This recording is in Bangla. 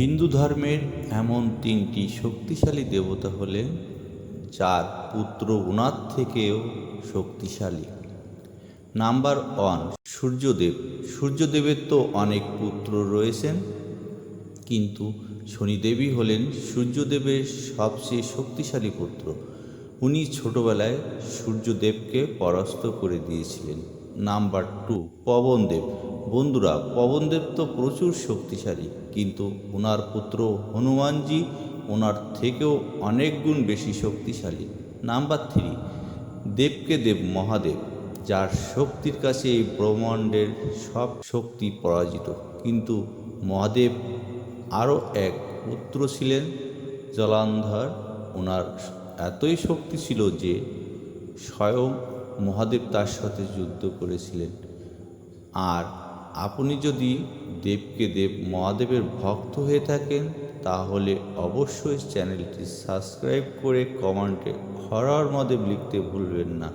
হিন্দু ধর্মের এমন তিনটি শক্তিশালী দেবতা হলেন যার পুত্র ওনার থেকেও শক্তিশালী। Number one, Suryadev. সূর্যদেবের তো অনেক পুত্র রয়েছেন, কিন্তু শনিদেবী হলেন সূর্যদেবের সবচেয়ে শক্তিশালী পুত্র। উনি ছোটবেলায় সূর্যদেবকে পরাস্ত করে দিয়েছিলেন। Number two, Pavandev. বন্ধুরা পবনদেব তো প্রচুর শক্তিশালী, কিন্তু ওনার পুত্র হনুমানজি ওনার থেকেও অনেক গুণ বেশি শক্তিশালী। নাম্বার থ্রি, দেবকে দেব মহাদেব, যার শক্তির কাছে এই ব্রহ্মাণ্ডের সব শক্তি পরাজিত। কিন্তু মহাদেব আরও এক পুত্র ছিলেন, জলান্ধর। ওনার এতই শক্তি ছিল যে স্বয়ং মহাদেব তার সাথে যুদ্ধ করেছিলেন। আর আপনি যদি দেবকে দেব মহাদেবের ভক্ত হয়ে থাকেন, তাহলে অবশ্যই চ্যানেলটি সাবস্ক্রাইব করে কমেন্টে হরর মদেব লিখতে ভুলবেন না।